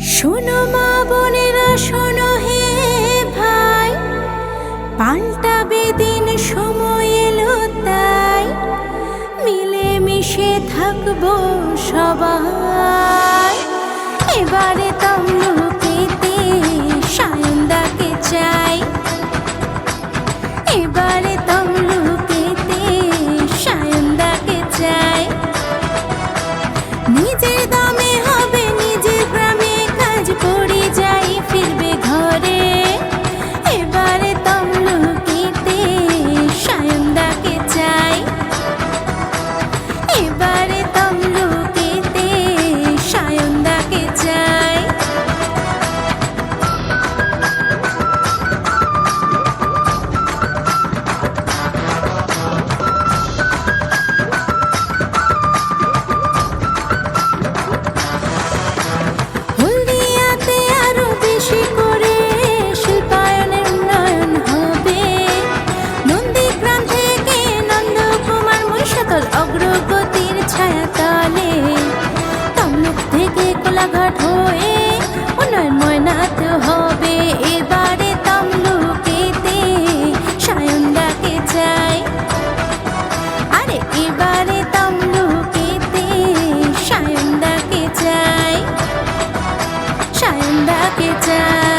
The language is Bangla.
শোনো মা বোনেরা, শোনো হে ভাই। পাল্টা বেদিন সময় এলো তাই। মিলে মিশে থাকব সবাই। এবারে তোমরা হয়ে ওনার ময়নাত হবে। এবারে তমলুকেতে সায়ন ডাকে চাই। আরে এবারে তমলুকেতে সায়ন ডাকে চাই। সায়ন ডাকে চাই।